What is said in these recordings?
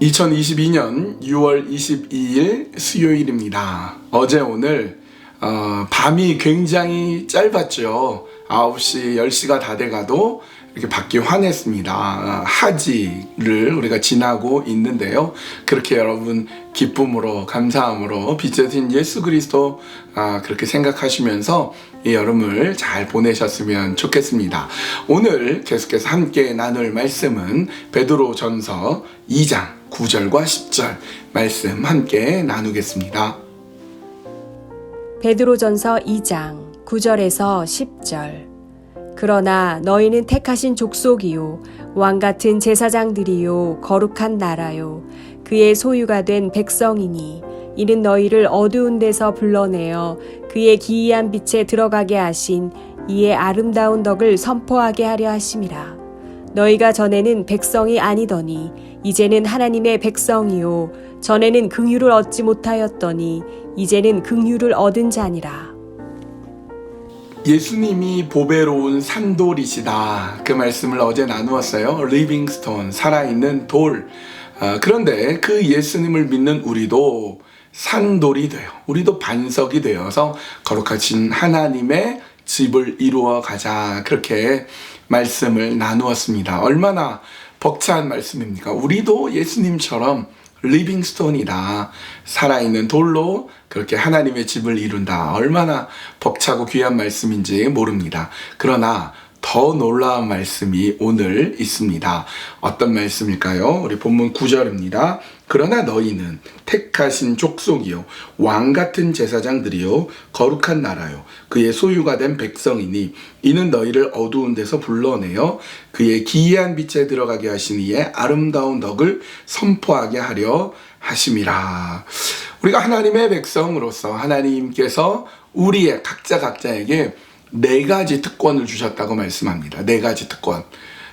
(2022년 6월 22일) 수요일입니다. 어제 오늘 어, 밤이 굉장히 짧았죠. 9시 10시가 다 돼가도 이렇게 밖이 환했습니다 아, 하지를 우리가 지나고 있는데요 그렇게 여러분 기쁨으로 감사함으로 빛의 예수 그리스도 아, 그렇게 생각하시면서 이 여름을 잘 보내셨으면 좋겠습니다. 오늘 계속해서 함께 나눌 말씀은 베드로 전서 2장 9절과 10절 말씀 함께 나누겠습니다. 베드로 전서 2장 9절에서 10절 그러나 너희는 택하신 족속이요 왕 같은 제사장들이요 거룩한 나라요. 그의 소유가 된 백성이니 이는 너희를 어두운 데서 불러내어 그의 기이한 빛에 들어가게 하신 이의 아름다운 덕을 선포하게 하려 하심이라. 너희가 전에는 백성이 아니더니 이제는 하나님의 백성이요 전에는 긍휼을 얻지 못하였더니 이제는 긍휼을 얻은 자니라 예수님이 보배로운 산돌이시다. 그 말씀을 어제 나누었어요. 리빙스톤, 살아있는 돌. 아, 그런데 그 예수님을 믿는 우리도 산돌이 돼요. 우리도 반석이 되어서 거룩하신 하나님의 집을 이루어 가자. 그렇게 말씀을 나누었습니다. 얼마나 벅찬 말씀입니까? 우리도 예수님처럼 리빙스톤이다. 살아있는 돌로 그렇게 하나님의 집을 이룬다. 얼마나 벅차고 귀한 말씀인지 모릅니다. 그러나 더 놀라운 말씀이 오늘 있습니다. 어떤 말씀일까요? 우리 본문 9절입니다. 그러나 너희는 택하신 족속이요 왕 같은 제사장들이요 거룩한 나라요 그의 소유가 된 백성이니 이는 너희를 어두운 데서 불러내어 그의 기이한 빛에 들어가게 하신 이의 아름다운 덕을 선포하게 하려 하심이라. 우리가 하나님의 백성으로서 하나님께서 우리의 각자 각자에게 네 가지 특권을 주셨다고 말씀합니다. 네 가지 특권.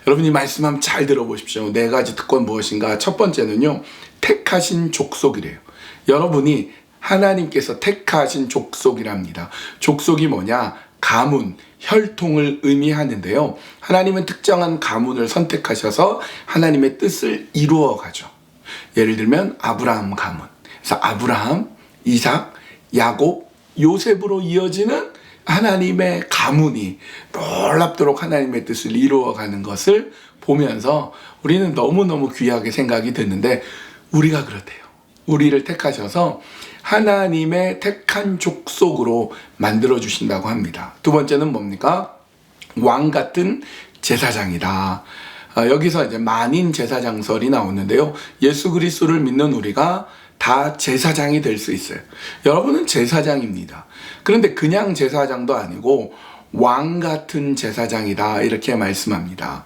여러분이 말씀하면 잘 들어보십시오. 네 가지 특권 무엇인가? 첫 번째는요, 택하신 족속이래요. 여러분이 하나님께서 택하신 족속이랍니다. 족속이 뭐냐? 가문, 혈통을 의미하는데요. 하나님은 특정한 가문을 선택하셔서 하나님의 뜻을 이루어 가죠. 예를 들면 아브라함 가문. 그래서 아브라함, 이삭, 야곱, 요셉으로 이어지는 하나님의 가문이 놀랍도록 하나님의 뜻을 이루어가는 것을 보면서 우리는 너무너무 귀하게 생각이 드는데 우리가 그렇대요. 우리를 택하셔서 하나님의 택한 족속으로 만들어 주신다고 합니다. 두 번째는 뭡니까? 왕 같은 제사장이다. 어, 여기서 이제 만인 제사장설이 나오는데요. 예수 그리스도를 믿는 우리가 다 제사장이 될 수 있어요. 여러분은 제사장입니다. 그런데 그냥 제사장도 아니고 왕 같은 제사장이다 이렇게 말씀합니다.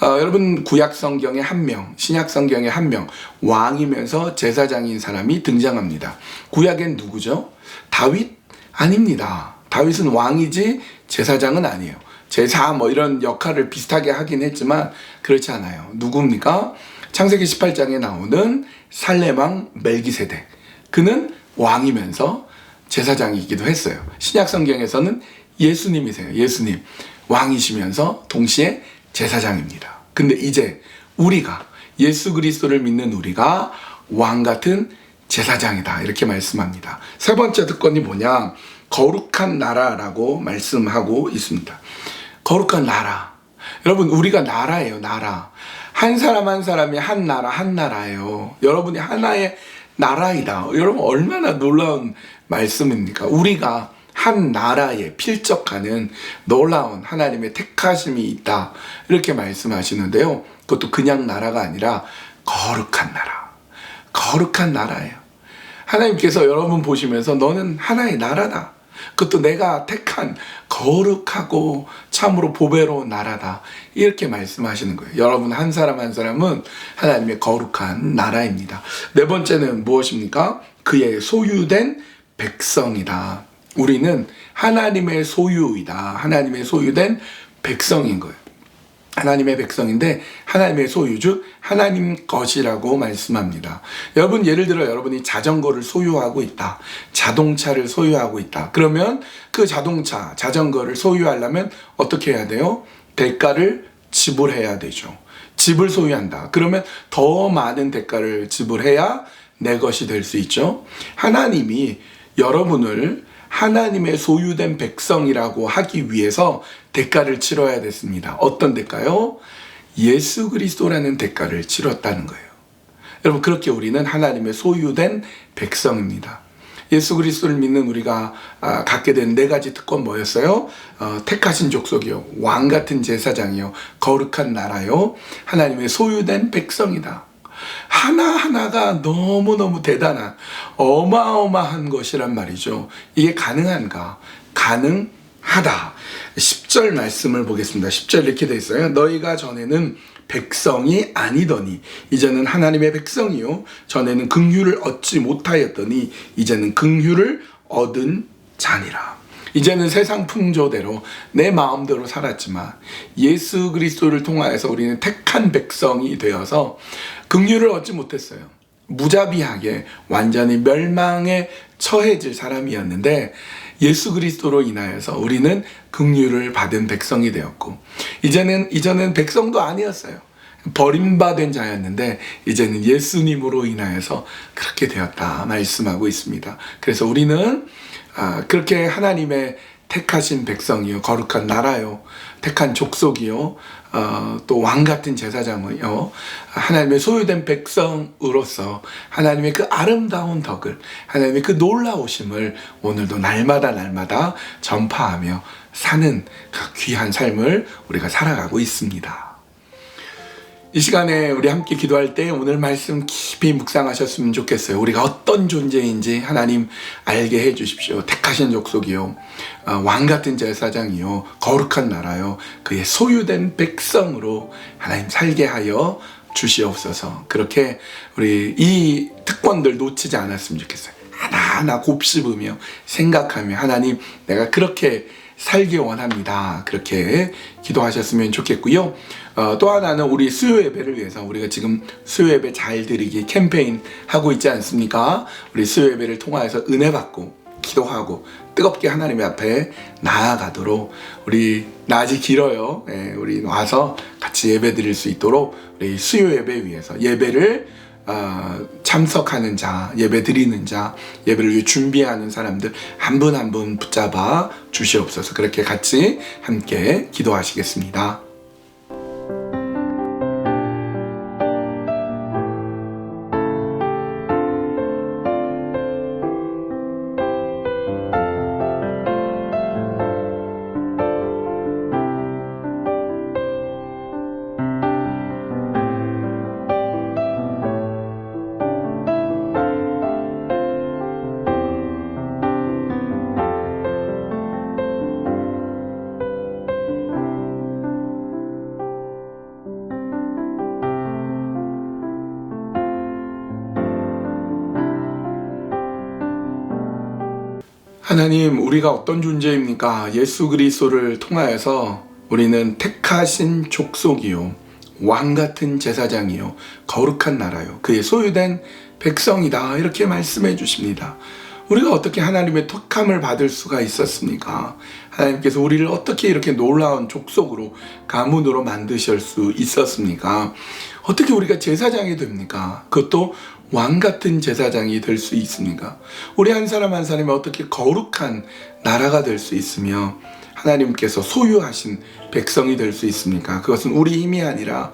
어, 여러분 구약 성경에 한 명, 신약 성경에 한 명 왕이면서 제사장인 사람이 등장합니다. 구약엔 누구죠? 다윗 아닙니다. 다윗은 왕이지 제사장은 아니에요. 제사 뭐 이런 역할을 비슷하게 하긴 했지만 그렇지 않아요. 누굽니까? 창세기 18장에 나오는 살레망 멜기세덱. 그는 왕이면서 제사장이기도 했어요. 신약 성경에서는 예수님이세요. 예수님. 왕이시면서 동시에 제사장입니다. 근데 이제 우리가 예수 그리스도를 믿는 우리가 왕 같은 제사장이다. 이렇게 말씀합니다. 세 번째 특권이 뭐냐? 거룩한 나라라고 말씀하고 있습니다. 거룩한 나라. 여러분, 우리가 나라예요, 나라. 한 사람 한 사람이 한 나라, 한 나라예요. 여러분이 하나의 나라이다. 여러분, 얼마나 놀라운 말씀입니까? 우리가 한 나라에 필적하는 놀라운 하나님의 택하심이 있다. 이렇게 말씀하시는데요. 그것도 그냥 나라가 아니라 거룩한 나라. 거룩한 나라예요. 하나님께서 여러분 보시면서 너는 하나의 나라다. 그것도 내가 택한 거룩하고 참으로 보배로운 나라다. 이렇게 말씀하시는 거예요. 여러분 한 사람 한 사람은 하나님의 거룩한 나라입니다. 네 번째는 무엇입니까? 그의 소유된 백성이다. 우리는 하나님의 소유이다. 하나님의 소유된 백성인 거예요. 하나님의 백성인데 하나님의 소유주 하나님 것이라고 말씀합니다. 여러분 예를 들어 여러분이 자전거를 소유하고 있다. 자동차를 소유하고 있다. 그러면 그 자동차, 자전거를 소유하려면 어떻게 해야 돼요? 대가를 지불해야 되죠. 집을 소유한다. 그러면 더 많은 대가를 지불해야 내 것이 될 수 있죠. 하나님이 여러분을 하나님의 소유된 백성이라고 하기 위해서 대가를 치러야 됐습니다. 어떤 대가요? 예수 그리스도라는 대가를 치렀다는 거예요. 여러분 그렇게 우리는 하나님의 소유된 백성입니다. 예수 그리스도를 믿는 우리가 아, 갖게 된 네 가지 특권 뭐였어요? 어, 택하신 족속이요, 왕 같은 제사장이요, 거룩한 나라요, 하나님의 소유된 백성이다. 하나하나가 너무너무 대단한 어마어마한 것이란 말이죠. 이게 가능한가? 가능하다. 10절 말씀을 보겠습니다. 10절 이렇게 되어 있어요. 너희가 전에는 백성이 아니더니 이제는 하나님의 백성이요 전에는 긍휼을 얻지 못하였더니 이제는 긍휼을 얻은 자니라. 이제는 세상 풍조대로 내 마음대로 살았지만 예수 그리스도를 통하여서 우리는 택한 백성이 되어서 긍휼을 얻지 못했어요. 무자비하게 완전히 멸망에 처해질 사람이었는데 예수 그리스도로 인하여서 우리는 긍휼을 받은 백성이 되었고 이제는 이전엔 백성도 아니었어요. 버림받은 자였는데 이제는 예수님으로 인하여서 그렇게 되었다 말씀하고 있습니다. 그래서 우리는 아, 그렇게 하나님의 택하신 백성이요 거룩한 나라요 택한 족속이요 어, 또 왕 같은 제사장이요 하나님의 소유된 백성으로서 하나님의 그 아름다운 덕을 하나님의 그 놀라우심을 오늘도 날마다 날마다 전파하며 사는 그 귀한 삶을 우리가 살아가고 있습니다. 이 시간에 우리 함께 기도할 때 오늘 말씀 깊이 묵상하셨으면 좋겠어요. 우리가 어떤 존재인지 하나님 알게 해 주십시오. 택하신 족속이요. 어, 왕 같은 제사장이요. 거룩한 나라요. 그의 소유된 백성으로 하나님 살게 하여 주시옵소서. 그렇게 우리 이 특권들 놓치지 않았으면 좋겠어요. 하나하나 곱씹으며 생각하며 하나님 내가 그렇게 살기 원합니다. 그렇게 기도하셨으면 좋겠고요. 어, 또 하나는 우리 수요 예배를 위해서 우리가 지금 수요 예배 잘 드리기 캠페인 하고 있지 않습니까? 우리 수요 예배를 통하여서 은혜 받고 기도하고 뜨겁게 하나님 앞에 나아가도록 우리 낮이 길어요. 예, 우리 와서 같이 예배 드릴 수 있도록 우리 수요 예배 위해서 예배를 어, 참석하는 자, 예배 드리는 자, 예배를 준비하는 사람들 한분 한분 붙잡아 주시옵소서. 그렇게 같이 함께 기도하시겠습니다. 하나님, 우리가 어떤 존재입니까? 예수 그리스도를 통하여서 우리는 택하신 족속이요, 왕 같은 제사장이요, 거룩한 나라요, 그의 소유된 백성이다. 이렇게 말씀해 주십니다. 우리가 어떻게 하나님의 택함을 받을 수가 있었습니까? 하나님께서 우리를 어떻게 이렇게 놀라운 족속으로 가문으로 만드실 수 있었습니까? 어떻게 우리가 제사장이 됩니까? 그것도 왕 같은 제사장이 될 수 있습니까? 우리 한 사람 한 사람이 어떻게 거룩한 나라가 될 수 있으며 하나님께서 소유하신 백성이 될 수 있습니까? 그것은 우리 힘이 아니라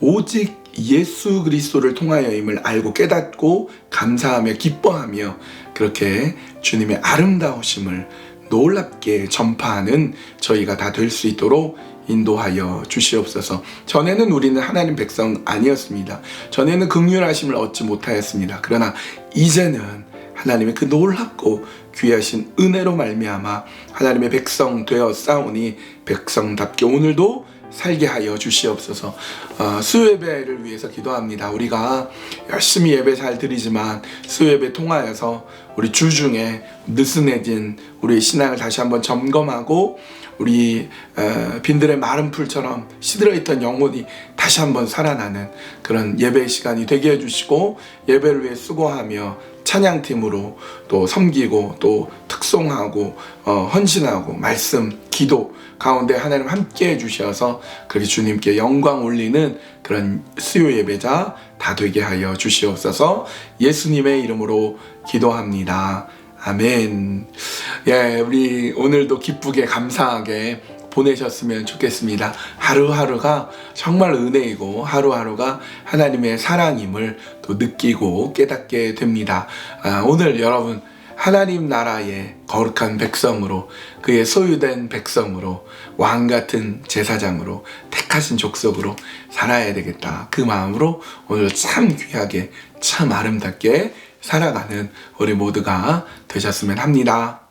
오직 예수 그리스도를 통하여임을 알고 깨닫고 감사하며 기뻐하며 그렇게 주님의 아름다우심을 놀랍게 전파하는 저희가 다 될 수 있도록 인도하여 주시옵소서. 전에는 우리는 하나님 백성 아니었습니다. 전에는 긍휼하심을 얻지 못하였습니다. 그러나 이제는 하나님의 그 놀랍고 귀하신 은혜로 말미암아 하나님의 백성 되어 싸우니 백성답게 오늘도 살게 하여 주시옵소서. 어, 수요예배를 위해서 기도합니다. 우리가 열심히 예배 잘 드리지만 수요예배 통하여서 우리 주중에 느슨해진 우리의 신앙을 다시 한번 점검하고 우리 어, 빈들의 마른 풀처럼 시들어있던 영혼이 다시 한번 살아나는 그런 예배 시간이 되게 해주시고 예배를 위해 수고하며 찬양팀으로 또 섬기고 또 특송하고 어, 헌신하고 말씀 기도 가운데 하나님 함께 해주셔서 그렇게 주님께 영광 올리는 그런 수요 예배자 다 되게 하여 주시옵소서 예수님의 이름으로 기도합니다. 아멘. 예, 우리 오늘도 기쁘게 감사하게 보내셨으면 좋겠습니다. 하루하루가 정말 은혜이고 하루하루가 하나님의 사랑임을 또 느끼고 깨닫게 됩니다. 아, 오늘 여러분 하나님 나라의 거룩한 백성으로 그의 소유된 백성으로 왕 같은 제사장으로 택하신 족속으로 살아야 되겠다. 그 마음으로 오늘 참 귀하게 참 아름답게 살아가는 우리 모두가 되셨으면 합니다.